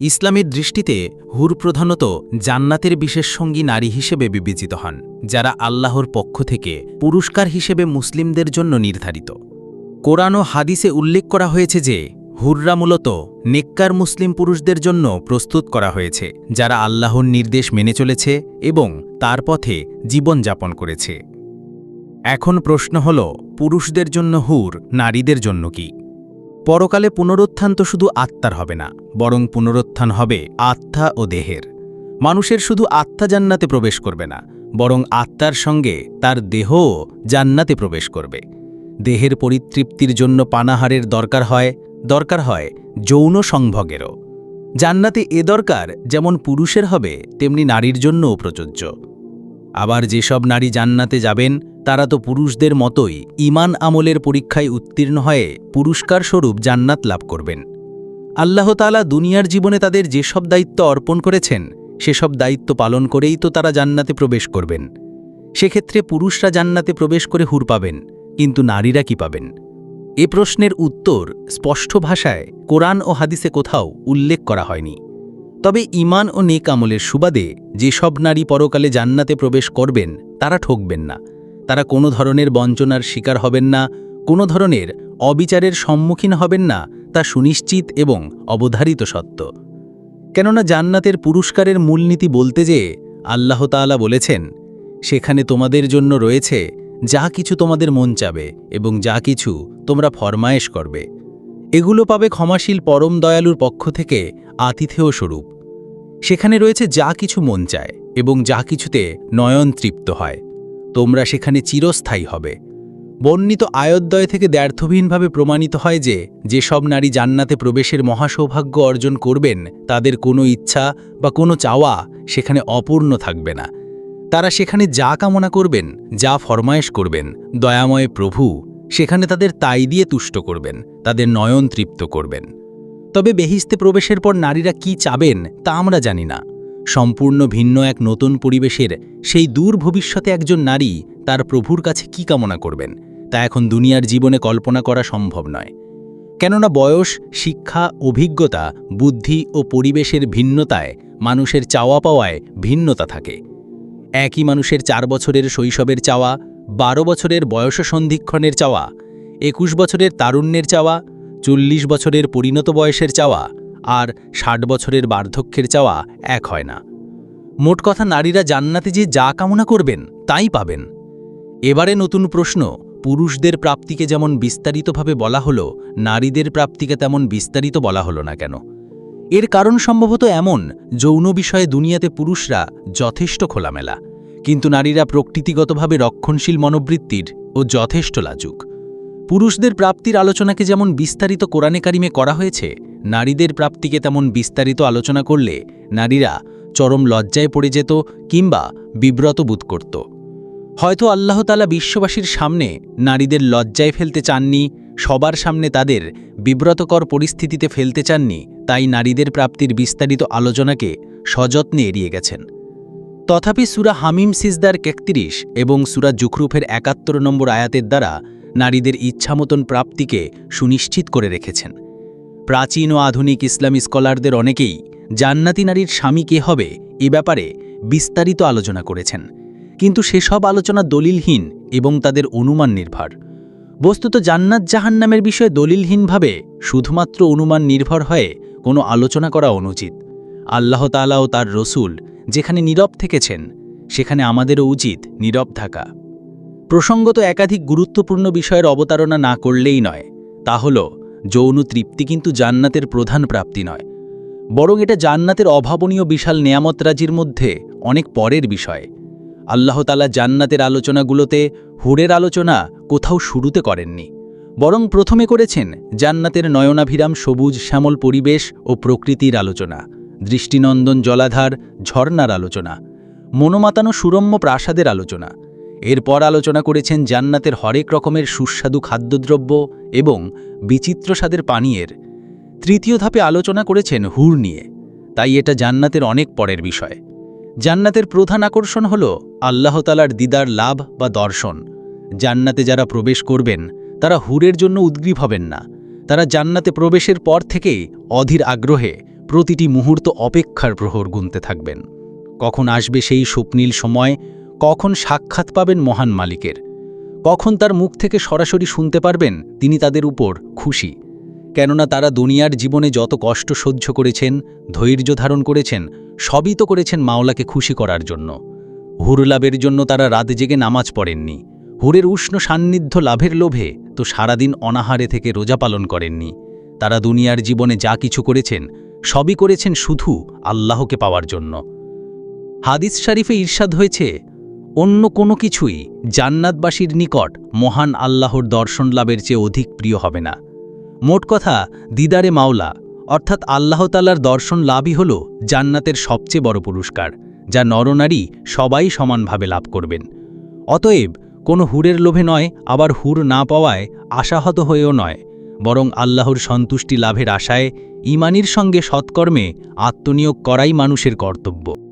ইসলামের দৃষ্টিতে হুর প্রধানত জান্নাতের বিশেষ সঙ্গী নারী হিসেবে বিবেচিত হন, যারা আল্লাহর পক্ষ থেকে পুরস্কার হিসেবে মুসলিমদের জন্য নির্ধারিত। কোরআন ও হাদিসে উল্লেখ করা হয়েছে যে, হুররা মূলত নেককার মুসলিম পুরুষদের জন্য প্রস্তুত করা হয়েছে, যারা আল্লাহর নির্দেশ মেনে চলেছে এবং তার পথে জীবনযাপন করেছে। এখন প্রশ্ন হল, পুরুষদের জন্য হুর নারীদের জন্য কি? পরকালে পুনরুত্থান তো শুধু আত্মার হবে না, বরং পুনরুত্থান হবে আত্মা ও দেহের। মানুষের শুধু আত্মা জান্নাতে প্রবেশ করবে না, বরং আত্মার সঙ্গে তার দেহও জান্নাতে প্রবেশ করবে। দেহের পরিতৃপ্তির জন্য পানাহারের দরকার হয় দরকার হয় যৌন সংভোগেরও। জান্নাতে এ দরকার যেমন পুরুষের হবে, তেমনি নারীর জন্যও প্রযোজ্য। আবার যেসব নারী জান্নাতে যাবেন তারা তো পুরুষদের মতোই ইমান আমলের পরীক্ষায় উত্তীর্ণ হয়ে পুরস্কার স্বরূপ জান্নাত লাভ করবেন। আল্লাহ তালা দুনিয়ার জীবনে তাদের যেসব দায়িত্ব অর্পণ করেছেন, সেসব দায়িত্ব পালন করেই তো তারা জান্নাতে প্রবেশ করবেন। সেক্ষেত্রে পুরুষরা জান্নাতে প্রবেশ করে হুর পাবেন, কিন্তু নারীরা কি পাবেন? এ প্রশ্নের উত্তর স্পষ্ট ভাষায় কোরআন ও হাদিসে কোথাও উল্লেখ করা হয়নি। তবে ইমান ও নেক আমলের সুবাদে যেসব নারী পরকালে জান্নাতে প্রবেশ করবেন, তারা ঠকবেন না। তারা কোনো ধরনের বঞ্চনার শিকার হবেন না, কোনো ধরনের অবিচারের সম্মুখীন হবেন না, তা সুনিশ্চিত এবং অবধারিত সত্য। কেননা জান্নাতের পুরস্কারের মূলনীতি বলতে যে আল্লাহ তাআলা বলেছেন, সেখানে তোমাদের জন্য রয়েছে যা কিছু তোমাদের মন চাবে এবং যা কিছু তোমরা ফরমায়েশ করবে। এগুলো পাবে ক্ষমাশীল পরম দয়ালুর পক্ষ থেকে আতিথেয় স্বরূপ। সেখানে রয়েছে যা কিছু মন চায় এবং যা কিছুতে নয়ন তৃপ্ত হয়। তোমরা সেখানে চিরস্থায়ী হবে। বর্ণিত আয়োদ্দয় থেকে দ্ব্যর্থহীনভাবে প্রমাণিত হয় যে, যেসব নারী জান্নাতে প্রবেশের মহাসৌভাগ্য অর্জন করবেন, তাদের কোনো ইচ্ছা বা কোনো চাওয়া সেখানে অপূর্ণ থাকবে না। তারা সেখানে যা কামনা করবেন, যা ফরমায়েশ করবেন, দয়াময় প্রভু, সেখানে তাদের তাই দিয়ে তুষ্ট করবেন, তাদের নয়ন তৃপ্ত করবেন। তবে বেহিস্তে প্রবেশের পর নারীরা কি চাবেন, তা আমরা জানি না। সম্পূর্ণ ভিন্ন এক নতুন পরিবেশের, সেই দূর ভবিষ্যতে একজন নারী তার প্রভুর কাছে কি কামনা করবেন, তা এখন দুনিয়ার জীবনে কল্পনা করা সম্ভব নয়। কেননা বয়স, শিক্ষা, অভিজ্ঞতা, বুদ্ধি ও পরিবেশের ভিন্নতায় মানুষের চাওয়া পাওয়ায় ভিন্নতা থাকে। একই মানুষের চার বছরের শৈশবের চাওয়া, বারো বছরের বয়স সন্ধিক্ষণের চাওয়া, একুশ বছরের তারুণ্যের চাওয়া, চল্লিশ বছরের পরিণত বয়সের চাওয়া আর ষাট বছরের বার্ধক্যের চাওয়া এক হয় না। মোট কথা নারীরা জান্নাতে যে যা কামনা করবেন, তাই পাবেন। এবারে নতুন প্রশ্ন, পুরুষদের প্রাপ্তিকে যেমন বিস্তারিতভাবে বলা হলো, নারীদের প্রাপ্তিকে তেমন বিস্তারিত বলা হলো না কেন? এর কারণ সম্ভবত এমন, যৌন বিষয়ে দুনিয়াতে পুরুষরা যথেষ্ট খোলামেলা। কিন্তু নারীরা প্রকৃতিগতভাবে রক্ষণশীল মনোবৃত্তির ও যথেষ্ট লাজুক। পুরুষদের প্রাপ্তির আলোচনাকে যেমন বিস্তারিত কোরআনে কারিমে করা হয়েছে নারীদের প্রাপ্তিকে তেমন বিস্তারিত আলোচনা করলে নারীরা চরম লজ্জায় পড়ে যেত কিংবা বিব্রত বোধ করত। হয়তো আল্লাহতালা বিশ্ববাসীর সামনে নারীদের লজ্জায় ফেলতে চাননি, সবার সামনে তাদের বিব্রতকর পরিস্থিতিতে ফেলতে চাননি, তাই নারীদের প্রাপ্তির বিস্তারিত আলোচনাকে সযত্নে এড়িয়ে গেছেন। তথাপি সুরা হামিম সিজদার কেকতিরিশ এবং সুরা জুখরুফের একাত্তর নম্বর আয়াতের দ্বারা নারীদের ইচ্ছামতন প্রাপ্তিকে সুনিশ্চিত করে রেখেছেন। প্রাচীন ও আধুনিক ইসলামী স্কলারদের অনেকেই জান্নাতি নারীর স্বামী কে হবে এ ব্যাপারে বিস্তারিত আলোচনা করেছেন। কিন্তু সেসব আলোচনা দলিলহীন এবং তাদের অনুমান নির্ভর। বস্তুত জান্নাত জাহান্নামের বিষয়ে দলিলহীনভাবে শুধুমাত্র অনুমান নির্ভর হয়ে কোনো আলোচনা করা অনুচিত। আল্লাহ তালা ও তার রসুল যেখানে নীরব থেকেছেন, সেখানে আমাদেরও উচিত নীরব থাকা। প্রসঙ্গত একাধিক গুরুত্বপূর্ণ বিষয়ের অবতারণা না করলেই নয়, তা হল যৌন তৃপ্তি কিন্তু জান্নাতের প্রধান প্রাপ্তি নয়। বরং এটা জান্নাতের অভাবনীয় বিশাল নেয়ামতরাজির মধ্যে অনেক পরের বিষয়। আল্লাহতালা জান্নাতের আলোচনাগুলোতে হুরের আলোচনা কোথাও শুরুতে করেননি। বরং প্রথমে করেছেন জান্নাতের নয়নাভিরাম সবুজ শ্যামল পরিবেশ ও প্রকৃতির আলোচনা, দৃষ্টিনন্দন জলাধার ঝর্ণার আলোচনা, মনোমাতানো সুরম্য প্রাসাদের আলোচনা এরপর আলোচনা করেছেন জান্নাতের হরেক রকমের সুস্বাদু খাদ্যদ্রব্য এবং বিচিত্র স্বাদের পানীয়ের। তৃতীয় ধাপে আলোচনা করেছেন হুর নিয়ে। তাই এটা জান্নাতের অনেক পরের বিষয়। জান্নাতের প্রধান আকর্ষণ হল আল্লাহতালার দিদার লাভ বা দর্শন। জান্নাতে যারা প্রবেশ করবেন, তারা হুরের জন্য উদ্গ্রীব হবেন না। তারা জান্নাতে প্রবেশের পর থেকেই অধীর আগ্রহে প্রতিটি মুহূর্ত অপেক্ষার প্রহর গুনতে থাকবেন। কখন আসবে সেই স্বপ্নীল সময় কখন সাক্ষাৎ পাবেন মহান মালিকের? কখন তার মুখ থেকে সরাসরি শুনতে পারবেন তিনি তাদের উপর খুশি? কেননা তারা দুনিয়ার জীবনে যত কষ্ট সহ্য করেছেন, ধৈর্য ধারণ করেছেন, সবই তো করেছেন মাওলাকে খুশি করার জন্য। হুর লাভের জন্য তারা রাত জেগে নামাজ পড়েননি। হুরের উষ্ণ সান্নিধ্য লাভের লোভে তো সারাদিন অনাহারে থেকে রোজা পালন করেননি। তারা দুনিয়ার জীবনে যা কিছু করেছেন, সবই করেছেন শুধু আল্লাহকে পাওয়ার জন্য। হাদিস শরীফে ঈর্ষাদ হয়েছে অন্য কোনো কিছুই জান্নাতবাসীর নিকট মহান আল্লাহর দর্শন লাভের চেয়ে অধিক প্রিয় হবে না। মোট কথা, দিদারে মাওলা, অর্থাৎ আল্লাহতালার দর্শন লাভই হল জান্নাতের সবচেয়ে বড় পুরস্কার, যা নরনারী সবাই সমানভাবে লাভ করবেন। অতএব, কোনো হুরের লোভে নয়, আবার হুর না পাওয়ায় আশাহত হয়েও নয়, বরং আল্লাহর সন্তুষ্টি লাভের আশায় ইমানির সঙ্গে সৎকর্মে আত্মনিয়োগ করাই মানুষের কর্তব্য।